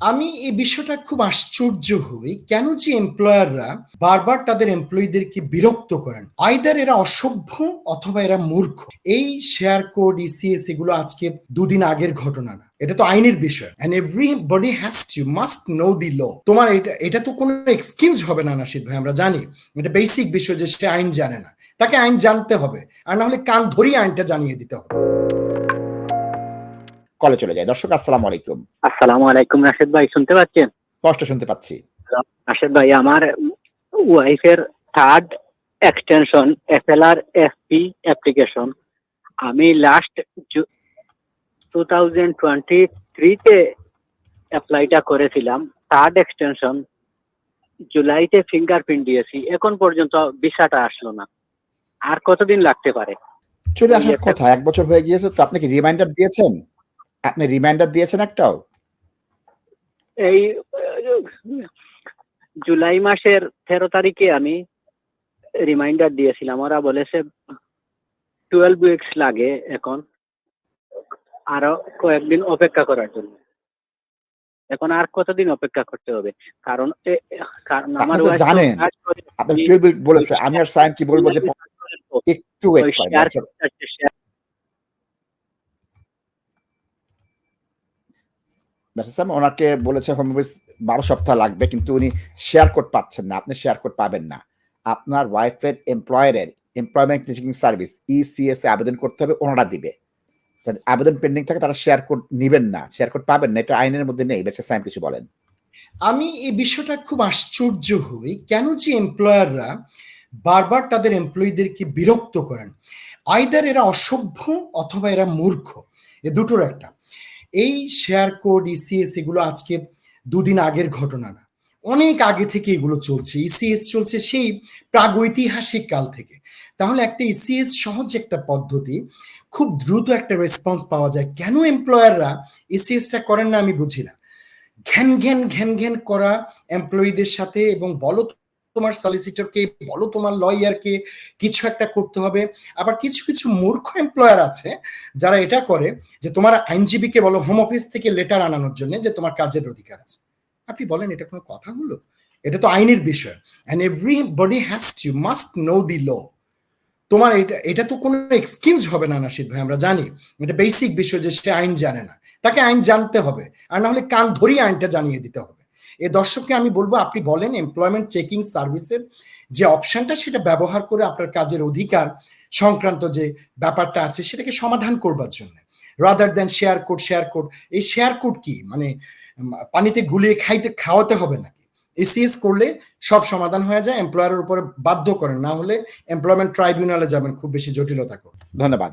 আমি এই বিষয়টা খুব আশ্চর্য হই, কেন যে এমপ্লয়াররা বারবার তাদের এমপ্লয়ীদেরকে বিরক্ত করেন? আইদার এরা অসভ্য অথবা এরা মূর্খ। এই শেয়ার কোড ইসিএস এগুলো আজকে দুদিন আগের ঘটনা না। এটা তো আইনের বিষয়। And everybody has to must know the law তোমার এটা এটা তো কোনো এক্সকিউজ হবে না নাসিদ ভাই, আমরা জানি। এটা বেসিক বিষয় যে সে আইন জানে না। তাকে আইন জানতে হবে। আর না হলে কান ধরিয়ে আইনটা জানিয়ে দিতে হবে। কলে চলে যায়। দর্শক আসসালামু আলাইকুম। আসসালামু আলাইকুম রাশেদ ভাই শুনতে পাচ্ছেন? স্পষ্ট শুনতে পাচ্ছি। রাশেদ ভাই আমার ওয়াইফের third extension FLR FP application আমি লাস্ট টু থাউজেন্ড টোয়েন্টি থ্রিতে অ্যাপ্লাইটা করেছিলাম। থার্ড এক্সটেনশন জুলাইতে ফিঙ্গারপ্রিন্ট দিয়েছি। এখন পর্যন্ত ভিসাটা আসলো না। আর কতদিন লাগতে পারে? চলে আসার কথা এক বছর হয়ে গিয়েছে তো আপনি কি রিমাইন্ডার দিয়েছেন? আপনি রিমাইন্ডার দিয়েছেন একটাও? এই জুলাই মাসের তেরো তারিখে আমি রিমাইন্ডার দিয়েছিলাম। ওরা বলেছে টুয়েলভ উইকস লাগে এখন আরও কয়েকদিন অপেক্ষা করার জন্য। এখন আর কতদিন অপেক্ষা করতে হবে? কারণ কারণ আমার জানেন। আপনি বলেছে আমি আর সাইম কি বলব যে একটু সাম ওনাকে বলেছে হোম অফিস বারো সপ্তাহ লাগবে। কিন্তু উনি শেয়ার কোড পাচ্ছেন না। আপনি শেয়ার কোড পাবেন না। আপনার ওয়াইফের এমপ্লয়ারের এমপ্লয়মেন্ট টিচিং সার্ভিস এ আবেদন করতে হবে, ওনারা দিবে। যাদের আবেদন পেন্ডিং থাকে, তারা শেয়ার কোড নিবেন না। শেয়ার কোড পাবেন না, এটা আইনের মধ্যে নেই। ব্যাস সাইম কিছু বলেন। আমি এই বিষয়টা খুব আশ্চর্য হই, কেন যে এমপ্লয়াররা বারবার তাদের এমপ্লয়ীদেরকে বিরক্ত করেন? আইদার এরা অসভ্য অথবা এরা মূর্খ। এ দুটোর একটা। এই শেয়ার কোড ইসিএস এগুলো আজকে দুদিন আগের ঘটনা না। অনেক আগে থেকে এগুলো চলছে। ইসিএস চলছে সেই প্রাগৈতিহাসিক কাল থেকে। তাহলে একটা ইসিএস সহজ একটা পদ্ধতি, খুব দ্রুত একটা রেসপন্স পাওয়া যায়। কেন এমপ্লয়াররা ইসিএসটা করেন না আমি বুঝি না। ঘ্যান ঘ্যান ঘ্যান ঘ্যান করা এমপ্লয়ীদের সাথে এবং বলো তোমার সলিসিটরকে বলো তোমার লয়ারকে কিছু একটা করতে হবে। আবার কিছু কিছু মূর্খ এমপ্লয়ার আছে যারা এটা করে যে তোমার আইনজীবীকে বলো হোম অফিস থেকে লেটার আনানোর জন্য যে তোমার কাজের অধিকার আছে। আপনি বলেন, এটা কোনো কথা হলো? এটা তো আইনের বিষয়। And everybody has to must know the law তোমার এটা এটা তো কোনো এক্সকিউজ হবে না নাসিদ ভাই, আমরা জানি। এটা বেসিক বিষয় যে সে আইন জানে না। তাকে আইন জানতে হবে। আর না হলে কান ধরিয়ে আইনটা জানিয়ে দিতে হবে। এ দর্শককে আমি বলব, আপনি বলেন এমপ্লয়মেন্ট চেকিং সার্ভিসের যে অপশনটা সেটা ব্যবহার করে আপনার কাজের অধিকার সংক্রান্ত যে ব্যাপারটা আছে, সেটাকে সমাধান করবার জন্য। Rather then share code share code এই শেয়ার কোড কি? মানে পানিতে গুলিয়ে খাইতে, খাওয়াতে হবে নাকি? এসিএস করলে সব সমাধান হয়ে যায় এমপ্লয়ারের উপরে বাধ্য করেন। না হলে এমপ্লয়মেন্ট ট্রাইব্যুনালে যাবেন, খুব বেশি জটিলতা করবে ধন্যবাদ।